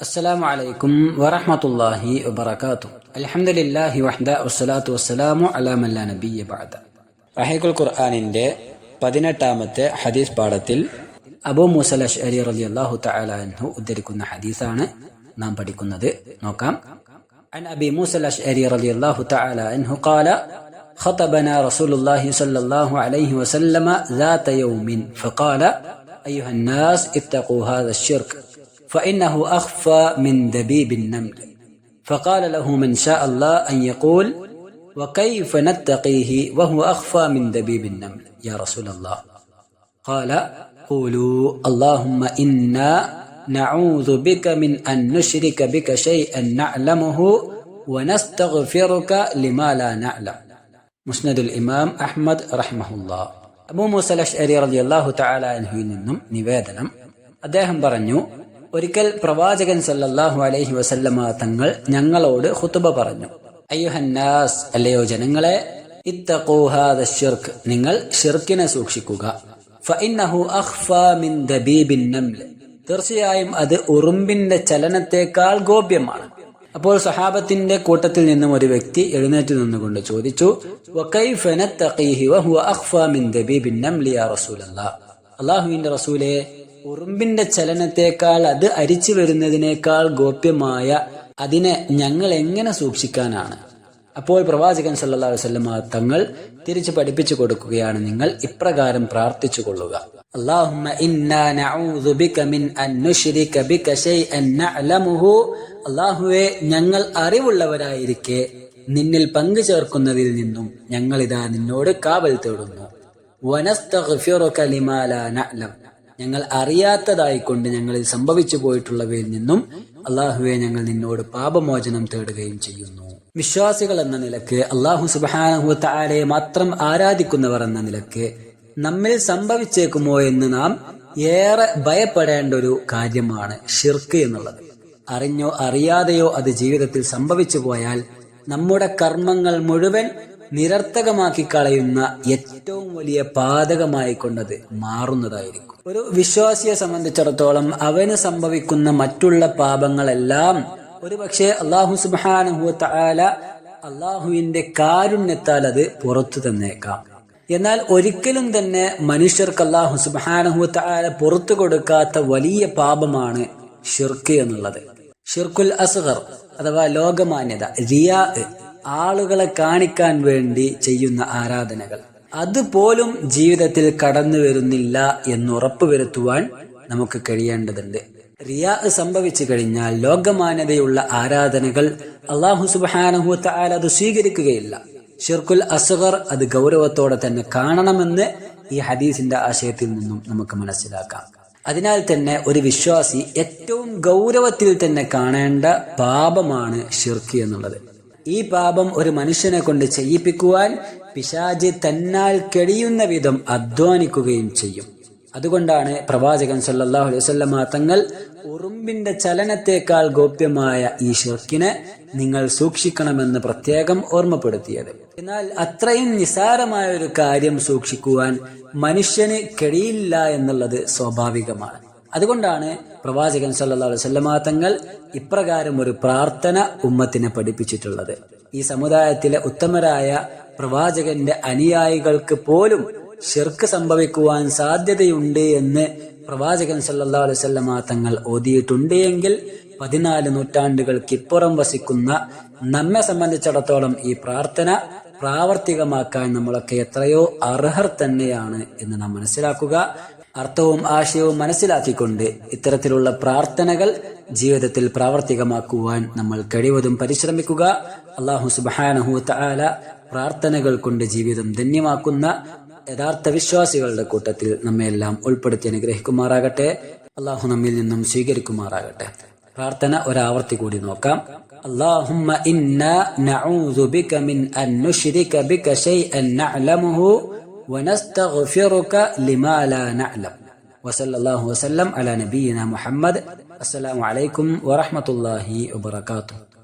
السلام عليكم ورحمة الله وبركاته الحمد لله وحده والصلاة والسلام على من لا نبي بعد റഹീഖുൽ ഖുർആാനിന്റെ പതിനെട്ടാമത്തെ ഹദീസ് പാഠത്തിൽ അബൂ മൂസൽ അഷ്അരി റളിയല്ലാഹു തആല അൻഹു ഉദ്ധരിക്കുന്ന ഹദീസാണ് നാം പഠിക്കുന്നത് നോക്കാം عن أبي موسى الأشعري رضي الله تعالى عنه قال خطبنا رسول الله صلى الله عليه وسلم ذات يوم فقال أيها الناس اتقوا هذا الشرك فإنه أخفى من دبيب النمل فقال له من شاء الله أن يقول وكيف نتقيه وهو أخفى من دبيب النمل يا رسول الله قال قولوا اللهم إنا نعوذ بك من أن نشرك بك شيئا نعلمه ونستغفرك لما لا نعلم മുസ്നദുൽ ഇമാം അഹ്മദ് റഹ്മഹുല്ല അബൂ മൂസൽ അഷ്അരി റളിയല്ലാഹു തആല അൻഹുവിൽ നിന്നും നിവേദനം അദ്ദേഹം പറഞ്ഞു ഒരിക്കൽ പ്രവാചകൻ സല്ലല്ലാഹു അലൈഹി വസല്ലമ തങ്ങൾ ഞങ്ങളോട് ഖുതുബ പറഞ്ഞു. അയ്യുഹന്നാസ് അല്ലയോ ജനങ്ങളെ നിങ്ങൾ ഷിർക്കിനെ സൂക്ഷിക്കുക. തീർച്ചയായും അത് ഉറുമ്പിന്റെ ചലനത്തെക്കാൾ ഗോപ്യമാണ്. അപ്പോൾ സഹാബത്തിന്റെ കൂട്ടത്തിൽ നിന്നും ഒരു വ്യക്തി എഴുന്നേറ്റ് നിന്നുകൊണ്ട് ചോദിച്ചു? അള്ളാഹുവിന്റെ റസൂലെ ഉറുമ്പിന്റെ ചലനത്തേക്കാൾ അത് അരിച്ചു വരുന്നതിനേക്കാൾ ഗോപ്യമായ അതിനെ ഞങ്ങൾ എങ്ങനെ സൂക്ഷിക്കാനാണ്? അപ്പോൾ പ്രവാചകൻ സല്ലാ അലൈഹി വസല്ലമ തങ്ങൾ തിരിച്ചു പഠിപ്പിച്ചു കൊടുക്കുകയാണ് നിങ്ങൾ ഇപ്രകാരം പ്രാർത്ഥിച്ചു കൊള്ളുക. നഅലമുഹു. അല്ലാഹുവേ ഞങ്ങൾ അറിവുള്ളവരായിരിക്കെ. നിന്നിൽ പങ്കു ചേർക്കുന്നതിൽ നിന്നും ഞങ്ങൾ ഇതാ നിന്നോട് കാവൽ തേടുന്നു. ലിമാ ഞങ്ങൾ അറിയാത്തതായിക്കൊണ്ട് ഞങ്ങളിൽ സംഭവിച്ചു പോയിട്ടുള്ളവയിൽ നിന്നും അള്ളാഹുവെ ഞങ്ങൾ നിന്നോട് പാപമോചനം തേടുകയും ചെയ്യുന്നു. വിശ്വാസികൾ എന്ന നിലയ്ക്ക് അള്ളാഹു സുബാനഹു താരെ മാത്രം ആരാധിക്കുന്നവർ എന്ന നിലയ്ക്ക് നമ്മിൽ സംഭവിച്ചേക്കുമോ എന്ന് നാം ഏറെ ഭയപ്പെടേണ്ട ഒരു കാര്യമാണ് ഷിർക്ക് എന്നുള്ളത്. അറിഞ്ഞോ അറിയാതെയോ അത് ജീവിതത്തിൽ സംഭവിച്ചു പോയാൽ നമ്മുടെ കർമ്മങ്ങൾ മുഴുവൻ നിരർത്ഥകമാക്കി കളയുന്ന ഏറ്റവും വലിയ പാതകമായി കൊണ്ടത് മാറുന്നതായിരിക്കും. ഒരു വിശ്വാസിയെ സംബന്ധിച്ചിടത്തോളം അവന് സംഭവിക്കുന്ന മറ്റുള്ള പാപങ്ങളെല്ലാം ഒരു പക്ഷേ അള്ളാഹു സുബാനുഹു താല അള്ളാഹുവിന്റെ കാരുണ്യത്താൽ അത് പുറത്തു തന്നേക്കാം. എന്നാൽ ഒരിക്കലും തന്നെ മനുഷ്യർക്ക് അള്ളാഹു സുബാനഹു താല പുറത്തു കൊടുക്കാത്ത വലിയ പാപമാണ് ഷിർക്ക് എന്നുള്ളത്. ഷിർക്കുൽ അസ്ഗർ അഥവാ ലോകമാന്യത റിയാ ആളുകളെ കാണിക്കാൻ വേണ്ടി ചെയ്യുന്ന ആരാധനകൾ. അതുപോലും ജീവിതത്തിൽ കടന്നു വരുന്നില്ല എന്ന് ഉറപ്പുവരുത്തുവാൻ നമുക്ക് കഴിയേണ്ടതുണ്ട്. റിയാ സംഭവിച്ചു കഴിഞ്ഞാൽ ലോകമാന്യതയുള്ള ആരാധനകൾ അള്ളാഹു സുബാനഹു താല അത് സ്വീകരിക്കുകയില്ല. ഷിർക്കുൽ അസുഖർ അത് ഗൗരവത്തോടെ തന്നെ കാണണമെന്ന് ഈ ഹദീസിന്റെ ആശയത്തിൽ നിന്നും നമുക്ക് മനസ്സിലാക്കാം. അതിനാൽ തന്നെ ഒരു വിശ്വാസി ഏറ്റവും ഗൗരവത്തിൽ തന്നെ കാണേണ്ട പാപമാണ് ഷിർക്ക് എന്നുള്ളത്. ഈ പാപം ഒരു മനുഷ്യനെ കൊണ്ട് ചെയ്യിപ്പിക്കുവാൻ പിശാജ് തന്നാൽ കഴിയുന്ന വിധം അധ്വാനിക്കുകയും ചെയ്യും. അതുകൊണ്ടാണ് പ്രവാചകൻ സല്ലാഹു അലൈഹി വസല്ലമ തങ്ങൾ ഉറുമ്പിന്റെ ചലനത്തേക്കാൾ ഗോപ്യമായ ഈ ഷിർക്കിനെ നിങ്ങൾ സൂക്ഷിക്കണമെന്ന് പ്രത്യേകം ഓർമ്മപ്പെടുത്തിയത്. എന്നാൽ അത്രയും നിസാരമായ ഒരു കാര്യം സൂക്ഷിക്കുവാൻ മനുഷ്യന് കഴിയില്ല എന്നുള്ളത് സ്വാഭാവികമാണ്. അതുകൊണ്ടാണ് പ്രവാചകൻ സല്ലല്ലാഹു അലൈഹി വസല്ലമ തങ്ങൾ ഇപ്രകാരം ഒരു പ്രാർത്ഥന ഉമ്മത്തിനെ പഠിപ്പിച്ചിട്ടുള്ളത്. ഈ സമുദായത്തിലെ ഉത്തമരായ പ്രവാചകന്റെ അനുയായികൾക്ക് പോലും ഷിർക്ക് സംഭവിക്കുവാൻ സാധ്യതയുണ്ട് എന്ന് പ്രവാചകൻ സല്ലല്ലാഹു അലൈഹി വസല്ലമ തങ്ങൾ ഓതിയിട്ടുണ്ട് എങ്കിൽ പതിനാല് നൂറ്റാണ്ടുകൾക്കിപ്പുറം വസിക്കുന്ന നമ്മെ സംബന്ധിച്ചിടത്തോളം ഈ പ്രാർത്ഥന പ്രാവർത്തികമാക്കാൻ നമ്മളൊക്കെ എത്രയോ അർഹർ തന്നെയാണ് എന്ന് നാം മനസ്സിലാക്കുക. അർത്ഥവും ആശയവും മനസ്സിലാക്കിക്കൊണ്ട് ഇത്തരത്തിലുള്ള പ്രാർത്ഥനകൾ ജീവിതത്തിൽ പ്രാവർത്തികമാക്കുവാൻ നമ്മൾ കഴിവതും പരിശ്രമിക്കുക. അള്ളാഹു സുബാനഹൂത്ത ആല പ്രാർത്ഥനകൾ കൊണ്ട് ജീവിതം ധന്യമാക്കുന്ന യഥാർത്ഥ വിശ്വാസികളുടെ കൂട്ടത്തിൽ നമ്മയെല്ലാം ഉൾപ്പെടുത്തി അനുഗ്രഹിക്കുമാറാകട്ടെ. അള്ളാഹു നമ്മിൽ നിന്നും സ്വീകരിക്കുമാറാകട്ടെ. പ്രാർത്ഥന ഒരാവർത്തി കൂടി നോക്കാം. അള്ളാഹുമ്മ ബിക മിൻ അൻ ബിക ശൈഅൻ ونستغفرك لما لا نعلم. وصلى الله وسلم على نبينا محمد. السلام عليكم ورحمة الله وبركاته.